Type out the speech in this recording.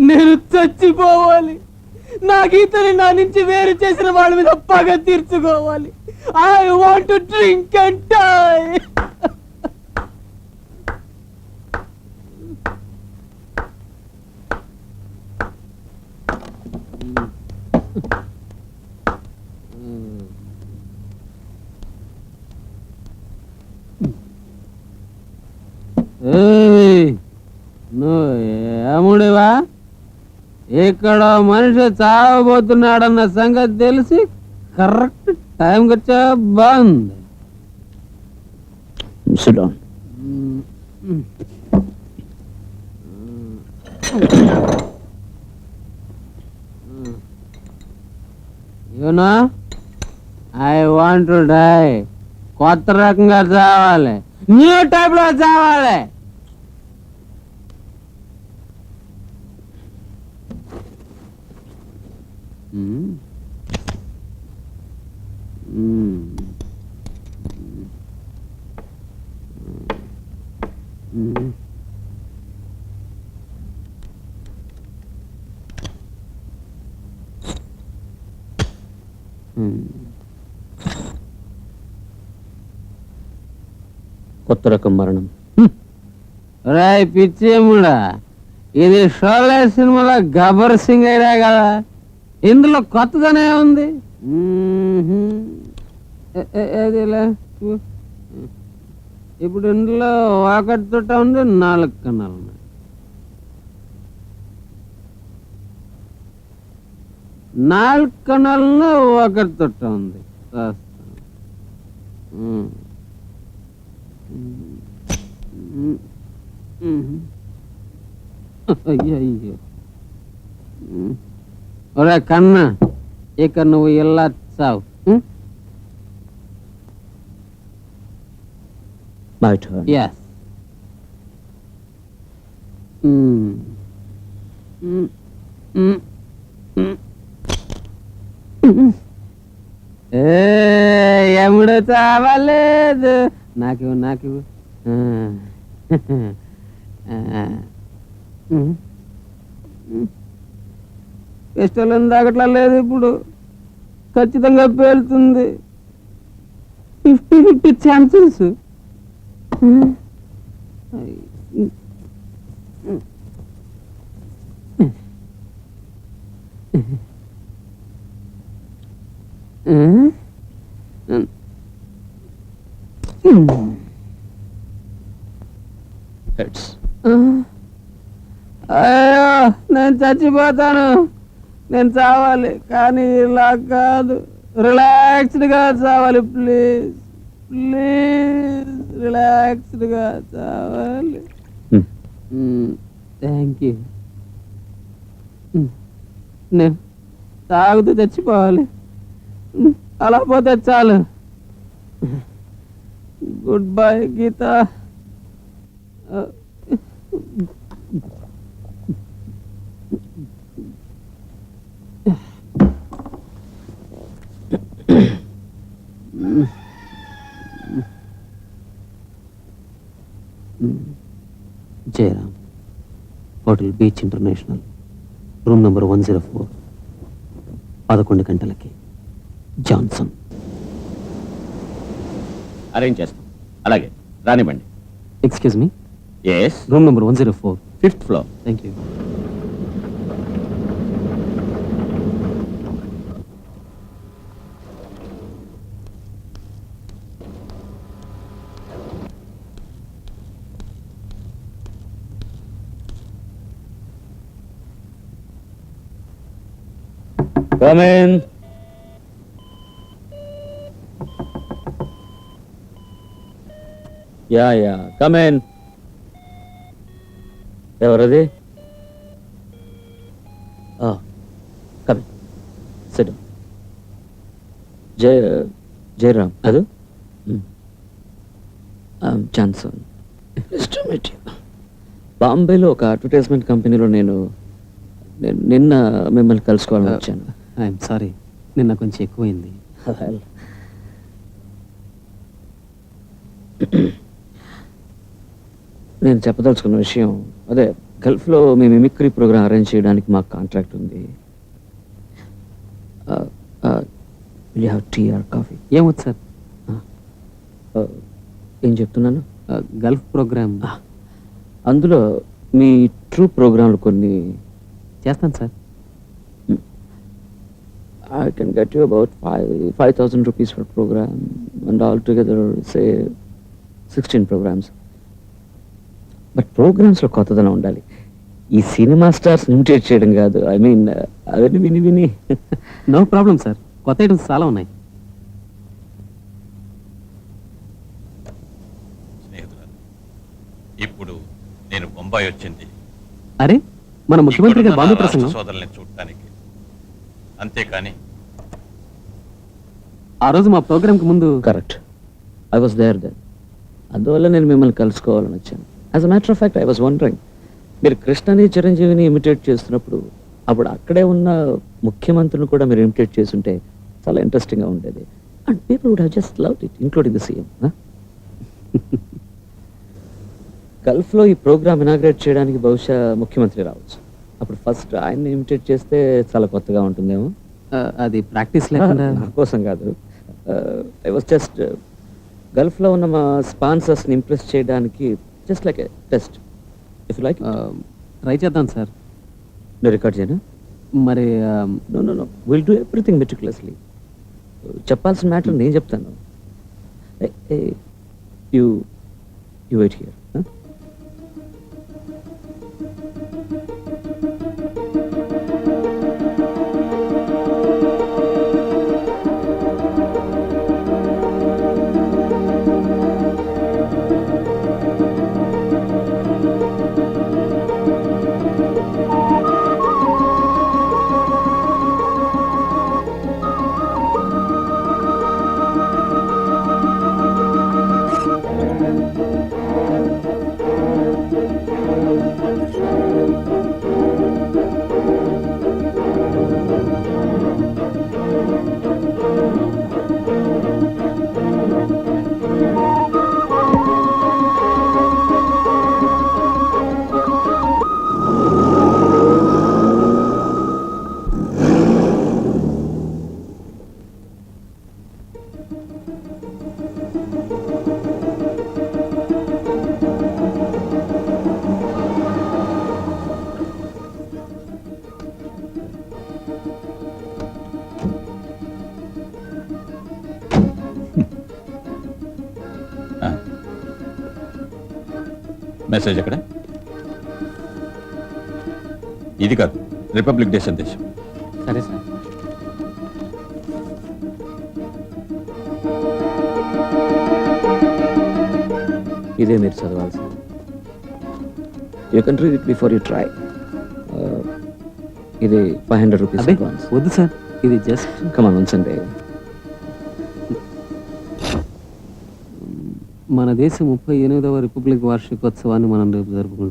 నేను చచ్చిపోవాలి. నా గీతని నా నుంచి వేరు చేసిన వాళ్ళ మీద పగ తీర్చుకోవాలి. I want to drink and Thank you. ఇక్కడ మనిషి చావబోతున్నాడన్న సంగతి తెలిసి కరెక్ట్ టైం వచ్చా బాగుంది. You know I want to die కొత్త రకంగా చావాలి. న్యూ టైప్లో చావాలి. కొత్త రకం మరణం. రాయ్ పిచ్చేముడా ఇది షోలే సినిమాలో గబ్బర్ సింగ్ అయినా కదా? ఇందులో కొత్తదనే ఉంది. ఇప్పుడు ఇందులో ఒకటి తోట ఉంది నాలుగు కన్నాలు ఉన్నాయి. నాలుగు కన్నాలలో ఒకటి తోట ఉంది. అయ్యో అయ్యో. ఒరే కన్నా ఇక నువ్వు ఇలా చావు Yes. Mm. Mm. Mm. Mm. ఎముడు చావలేదు నాకు నాకు పిస్టల్ దాకట్లా లేదు ఇప్పుడు. ఖచ్చితంగా పేలుతుంది. Fifty fifty chances. అయ్యో నేను చచ్చిపోతాను. నేను చావాలి కానీ ఇలా కాదు. రిలాక్స్డ్గా చావాలి ప్లీజ్ ప్లీజ్ రిలాక్స్డ్గా చావాలి థ్యాంక్ యూ నేను తాగుతూ చచ్చిపోవాలి. Mm, అలా పోతే చాలు. Good bye Geeta Jayaram hotel beach international room number one zero four పదకొండు గంటలకి జాన్సన్. అరేంజ్ చేస్తాం. అలాగే రానివ్వండి. Excuse me yes room number one zero four fifth floor thank you Come in. Yeah yeah come in ఎవరది come sit Jaya Jayaram కాదు Johnson బాంబేలో ఒక advertisement కంపెనీలో నేను నేను నిన్న మిమ్మల్ని కలుసుకోవాలని వచ్చాను. ఐఎమ్ సారీ నిన్న కొంచెం ఎక్కువైంది. నేను చెప్పదలుచుకున్న విషయం అదే గల్ఫ్లో మీ మిమిక్రీ ప్రోగ్రామ్ అరేంజ్ చేయడానికి మాకు కాంట్రాక్ట్ ఉంది. టీ ఆర్ కాఫీ ఏమొచ్చు సార్. ఏం చెప్తున్నాను? ఆ, గల్ఫ్ ప్రోగ్రామ్. Ah, అందులో మీ ట్రూ ప్రోగ్రాంలు కొన్ని చేస్తాను sir. I can get you about five five thousand rupees per program, and altogether say sixteen programs. But ప్రోగ్రామ్స్లో కొత్తదనం ఉండాలి. ఈ సినిమా స్టార్స్ ఇమిటేట్ చేయడం కాదు. ఐ మీన్ అవన్నీ విని విని. నో ప్రాబ్లం సార్ కొత్త ఐటమ్స్ చాలా ఉన్నాయి. స్నేహితురాలు ఇప్పుడు నేను బొంబాయి వచ్చింది. అరే మన ముఖ్యమంత్రి గారు బాంబే ప్రసంగం. సోదరుల్ని చూడటానికి అంతేకాని ఆ రోజు మా ప్రోగ్రామ్కి ముందు correct I was there then అందువల్ల నేను మిమ్మల్ని కలుసుకోవాలని వచ్చాను. As a matter of fact I was wondering మీరు కృష్ణని చిరంజీవిని ఇమిటేట్ చేస్తున్నప్పుడు అప్పుడు అక్కడే ఉన్న ముఖ్యమంత్రిని కూడా మీరు ఇమిటేట్ చేస్తుంటే చాలా ఇంట్రెస్టింగ్గా ఉండేది. And people would have just love it including the CM గల్ఫ్లో ఈ ప్రోగ్రామ్ ఇనాగ్రేట్ చేయడానికి బహుశా ముఖ్యమంత్రి రావచ్చు. అప్పుడు ఫస్ట్ ఆయన్ని ఇమిటేట్ చేస్తే చాలా కొత్తగా ఉంటుందేమో. అది ప్రాక్టీస్ లేకుండా. నా కోసం కాదు. ఐ వాస్ జస్ట్ గల్ఫ్లో ఉన్న మా స్పాన్సర్స్ని ఇంప్రెస్ చేయడానికి just like test if like try చేద్దాం సార్. నేను రికార్డ్ చేయను? మరి no no will do everything meticulously చెప్పాల్సిన మ్యాటర్ నేను చెప్తాను. You you wait here message ఎక్కడ? ఇది కాదు రిపబ్లిక్ డే సందేశం. సరే సార్. ఇదే మీరు చదవాల్సింది. You can read it before you try ఇది ఫైవ్ హండ్రెడ్ రూపీస్ అడ్వాన్స్ వద్దు సార్. ఇది జస్ట్ కమాన్ ఉంచండి. మన దేశ ముప్పై ఎనిమిదవ రిపబ్లిక్ వార్షికోత్సవాన్ని మనం రేపు జరుపుకుంటున్నాం.